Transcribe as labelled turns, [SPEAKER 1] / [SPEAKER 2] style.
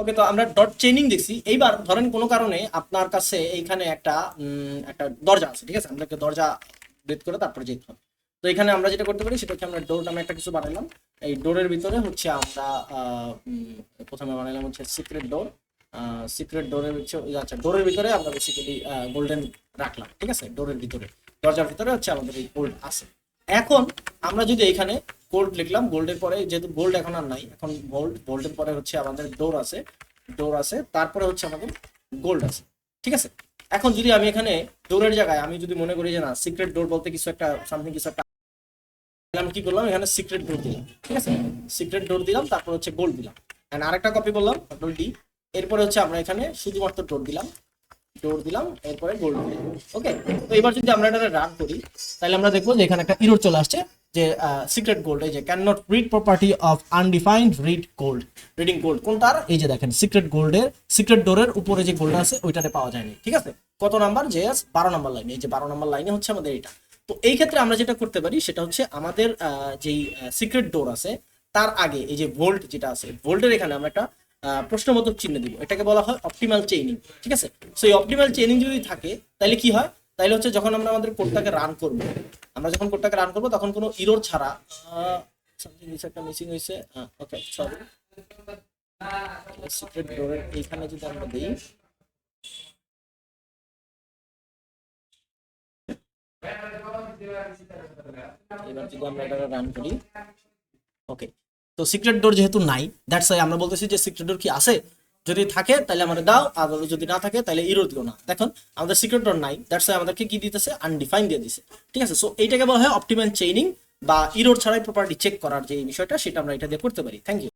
[SPEAKER 1] ওকে তো আমরা dot chaining দেখছি। এইবার ধরেন কোনো কারণে আপনার কাছে এইখানে একটা একটা দরজা আছে, ঠিক আছে? আমাদেরকে দরজা বেদ করে তারপরে যেতে হবে। তো এখানে আমরা যেটা করতে পারি, সেটা হচ্ছে আমরা ডোর নামে একটা কিছু বানাইলাম। এই ডোরের ভিতরে হচ্ছে আমরা প্রথমে বানাইলাম হচ্ছে সিক্রেট ডোর সিক্রেট ডোরের হচ্ছে আচ্ছা ডোরের ভিতরে আমরা বেসিক্যালি গোল্ডেন রাখলাম, ঠিক আছে? ডোরের ভিতরে। দরজার ভিতরে হচ্ছে আমাদের এই গোল্ড আছে। এখন আমরা যদি এখানে গোল্ড লিখলাম গোল্ডের পরে যেহেতু গোল্ড এখন আর নাই, এখন গোল্ড গোল্ডের পরে হচ্ছে আমাদের ডোর আছে ডোর আছে, তারপরে হচ্ছে আমাদের গোল্ড আছে, ঠিক আছে? এখন যদি আমি এখানে ডোরের জায়গায়, আমি যদি মনে করি যে না সিক্রেট ডোর বলতে কিছু একটা সামথিং কিছু একটা আমি কি করলাম? এখানে সিক্রেট ডোর দিলাম, ঠিক আছে? সিক্রেট ডোর দিলাম, তারপর হচ্ছে গোল্ড দিলাম। এন্ড আরেকটা কপি বললাম কন্ট্রোল ডি এরপরে হচ্ছে আমরা এখানে শুধুমাত্র ডোর দিলাম ডোর দিলাম, এরপরে গোল্ড দিলাম ওকে তো এবার যদি আমরা এটা রান করি, তাহলে আমরা দেখব যে এখানে একটা ইরোর চলে আসছে। যে সিক্রেট গোল্ড এই যে can not read property of undefined read gold reading gold কোনটার? এই যে দেখেন সিক্রেট গোল্ডের সিক্রেট ডোরের উপরে যে গোল্ড আছে, ওইটাতে পাওয়া যায়নি, ঠিক আছে? কত নাম্বার? যে বারো নাম্বার লাইনে এই যে বারো নাম্বার লাইনে হচ্ছে আমাদের এটা। তো এই ক্ষেত্রে আমরা যেটা করতে পারি, সেটা হচ্ছে আমাদের যেই সিক্রেট ডোর আছে, তার আগে এই যে ভোল্ট যেটা আছে ভোল্টের এখানে আমরা একটা প্রশ্নবোধক চিহ্ন দিব। এটাকে বলা হয় অপটিমাল চেইনিং ঠিক আছে? সো এই অপটিমাল চেইনিং যদি থাকে, তাহলে কি হয়? তাহলে হচ্ছে যখন আমরা আমাদের কোডটাকে রান করব, আমরা যখন কোডটাকে রান করব, তখন কোনো ইরোর ছাড়া সামথিং কিছু একটা মিসিং হয়েছে ওকে সরি সিক্রেট ডোরের এইখানে যদি আমরা দিই, এবার যদি আমরা এটা রান করি ওকে তো সিক্রেট ডোর যেহেতু নাই দ্যাটস ওয়াই আমরা বলতেছি যে সিক্রেট ডোর কি আছে? যদি থাকে, তাহলে আমাদের দাও। আর যদি না থাকে, তাহলে ইরো দিও না। দেখুন, আমাদের সিক্রেট নাই। দ্যাটস আমাদেরকে কি দিতেছে? আনডিফাইন দিয়ে দিছে। ঠিক আছে? সো এইটাকে বলা হয় অপটিমাল চেইনিং বা ইরোর ছাড়াই প্রপার্টি চেক করার যে বিষয়টা, সেটা আমরা এটা দিয়ে করতে পারি। Thank you